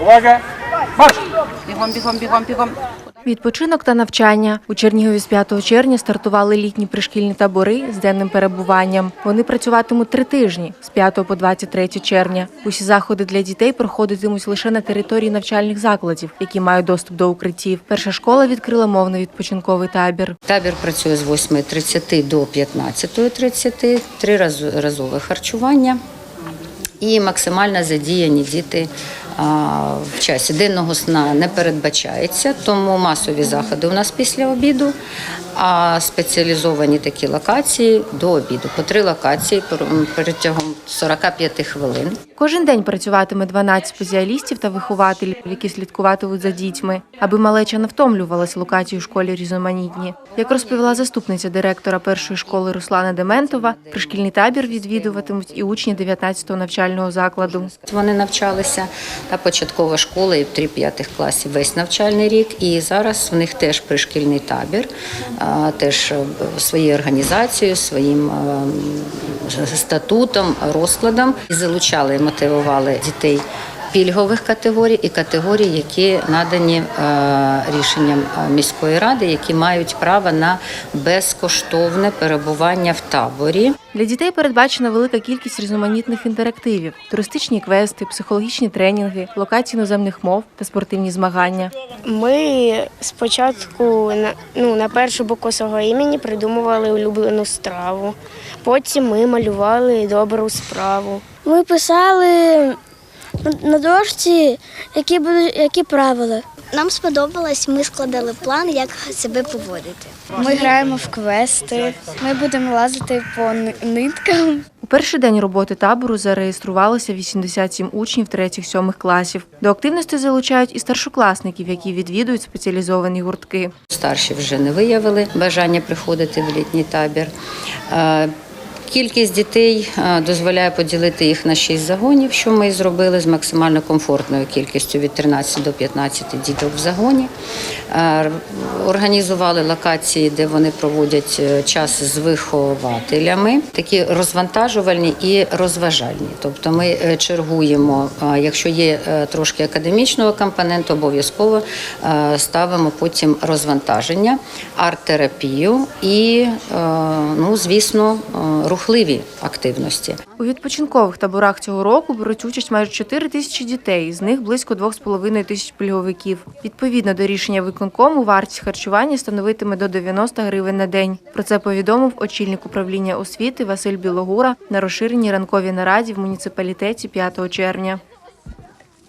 Увага! Марш! Бігом, бігом, бігом, бігом. Відпочинок та навчання. У Чернігові з 5 червня стартували літні пришкільні табори з денним перебуванням. Вони працюватимуть три тижні з 5 по 23 червня. Усі заходи для дітей проходитимуть лише на території навчальних закладів, які мають доступ до укриттів. Перша школа відкрила мовний відпочинковий табір. Табір працює з 8.30 до 15.30, триразове харчування і максимально задіяні діти в часі. Денного сна не передбачається, тому масові заходи у нас після обіду, а спеціалізовані такі локації до обіду. По три локації пр- протягом 45 хвилин. Кожен день працюватиме 12 спеціалістів та вихователів, які слідкуватимуть за дітьми, аби малеча не втомлювалась локації у школі різноманітні. Як розповіла заступниця директора першої школи Руслана Дементова, пришкільний табір відвідуватимуть і учні 19-го навчального закладу. Вони навчалися та початкова школа і три 3-5 класів весь навчальний рік. І зараз в них теж пришкільний табір, теж е, своєю організацією, своїм е, статутом, розкладом. І залучали мотивували дітей. Пільгових категорій і категорій, які надані е, рішенням е, міської ради, які мають право на безкоштовне перебування в таборі. Для дітей передбачена велика кількість різноманітних інтерактивів: туристичні квести, психологічні тренінги, локації іноземних мов та спортивні змагання. Ми спочатку на, ну, на першу букву свого імені придумували улюблену страву. Потім ми малювали добру справу. Ми писали на- дошці, які будуть які правила. Нам сподобалось, ми складали план, як себе поводити. Ми граємо в квести. Ми будемо лазити по ниткам. У перший день роботи табору зареєструвалося 87 учнів 3-7 класів. До активності залучають і старшокласників, які відвідують спеціалізовані гуртки. Старші вже не виявили бажання приходити в літній табір. Кількість дітей е, дозволяє поділити їх на 6 загонів, що ми і зробили з максимально комфортною кількістю від 13 до 15 діток в загоні. Е, Організували локації, де вони проводять е, час з вихователями, такі розвантажувальні і розважальні. Тобто ми чергуємо, якщо є трошки академічного компоненту, обов'язково ставимо потім розвантаження, арт-терапію і, ну, звісно, е, рухливі активності. У відпочинкових таборах цього року беруть участь майже 4 тисячі дітей, з них близько 2,5 тисяч пільговиків. Відповідно до рішення виконкому, вартість харчування становитиме до 90 гривень на день. Про це повідомив очільник управління освіти Василь Білогура на розширеній ранковій нараді в муніципалітеті 5 червня.